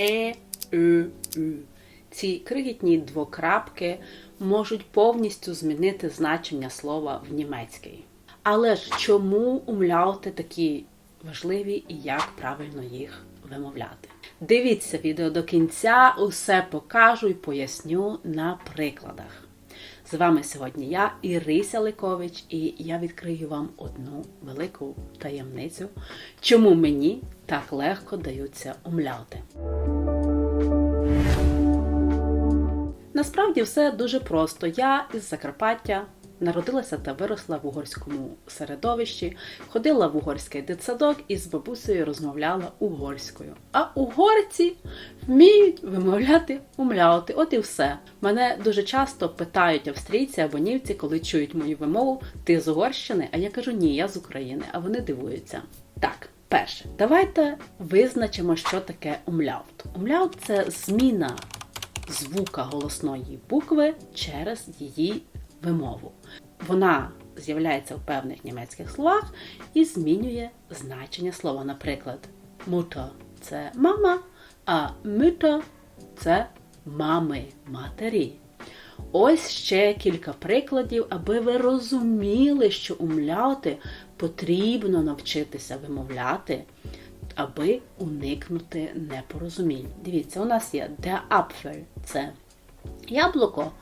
е, ю, ю. Ці крихітні двокрапки можуть повністю змінити значення слова в німецький. Але ж чому умляути такі важливі і як правильно їх вимовляти? Дивіться відео до кінця, усе покажу і поясню на прикладах. З вами сьогодні я, Ірися Ликович, і я відкрию вам одну велику таємницю, чому мені так легко даються умляти. Насправді все дуже просто. Я із Закарпаття народилася та виросла в угорському середовищі, ходила в угорський дитсадок і з бабусею розмовляла угорською. А угорці вміють вимовляти умляути. От і все. Мене дуже часто питають австрійці або німці, коли чують мою вимову, ти з Угорщини? А я кажу, ні, я з України, а вони дивуються. Так. Перше, давайте визначимо, що таке умляут. Умляут це зміна звука голосної букви через її вимову. Вона з'являється в певних німецьких словах і змінює значення слова. Наприклад, муто це мама, а мюто це мами, матері. Ось ще кілька прикладів, аби ви розуміли, що умляти потрібно навчитися вимовляти, аби уникнути непорозумінь. Дивіться, у нас є der Apfel – це яблуко,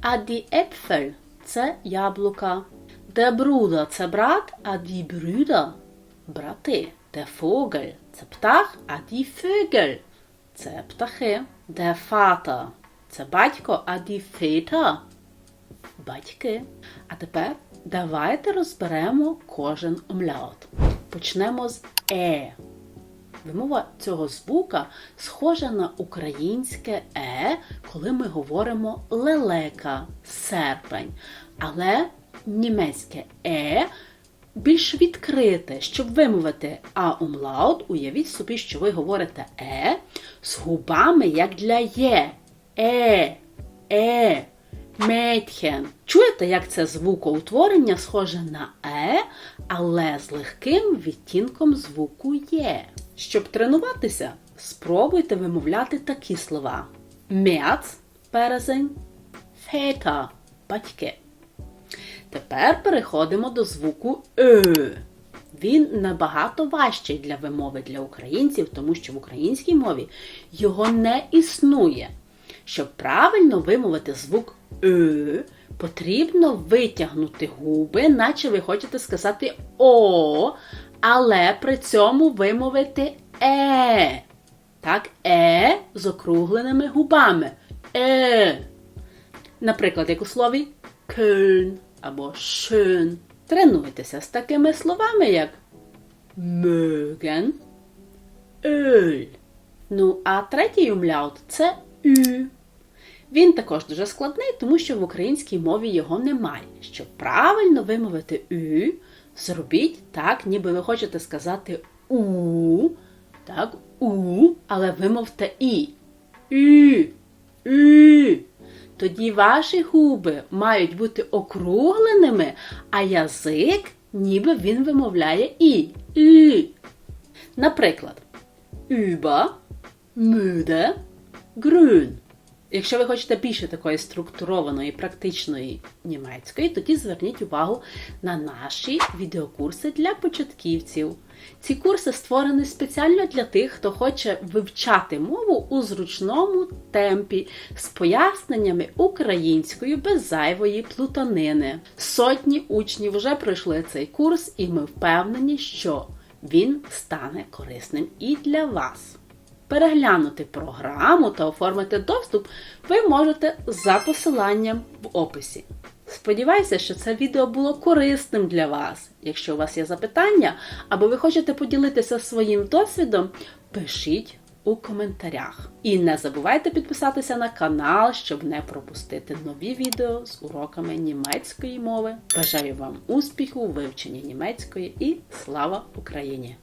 а die Äpfel – це яблука. Der Bruder – це брат, а die Brüder – брати. Der Vogel – це птах, а die Vögel – це птахи. Der Vater – це батько, а die Väter – батьки. А тепер давайте розберемо кожен умляут. Почнемо з е. Вимова цього звука схожа на українське е, коли ми говоримо лелека, серпень. Але німецьке е більш відкрите. Щоб вимовити а умлаут, уявіть собі, що ви говорите е з губами, як для є. Е, е, метхен. Чуєте, як це звукоутворення схоже на е, але з легким відтінком звуку є. Щоб тренуватися, спробуйте вимовляти такі слова: Мерц – березень, фета батьки. Тепер переходимо до звуку Е. Він набагато важчий для вимови для українців, тому що в українській мові його не існує. Щоб правильно вимовити звук Е, потрібно витягнути губи, наче ви хочете сказати О, але при цьому вимовити Е. Так, Е з округленими губами. Е. Наприклад, як у слові Кöln або schön. Тренуйтеся з такими словами, як mögen, Öl. Ну, а третій умляут це Ü. Він також дуже складний, тому що в українській мові його немає. Щоб правильно вимовити Ü, зробіть так, ніби ви хочете сказати У, так, У, але вимовте І. Ü, Ü. Тоді ваші губи мають бути округленими, а язик, ніби він вимовляє І. Ü. Наприклад, über, müde, grün. Якщо ви хочете більше такої структурованої, практичної німецької, тоді зверніть увагу на наші відеокурси для початківців. Ці курси створені спеціально для тих, хто хоче вивчати мову у зручному темпі з поясненнями українською без зайвої плутанини. Сотні учнів вже пройшли цей курс, і ми впевнені, що він стане корисним і для вас. Переглянути програму та оформити доступ ви можете за посиланням в описі. Сподіваюся, що це відео було корисним для вас. Якщо у вас є запитання або ви хочете поділитися своїм досвідом, пишіть у коментарях. І не забувайте підписатися на канал, щоб не пропустити нові відео з уроками німецької мови. Бажаю вам успіху вивченні німецької і слава Україні!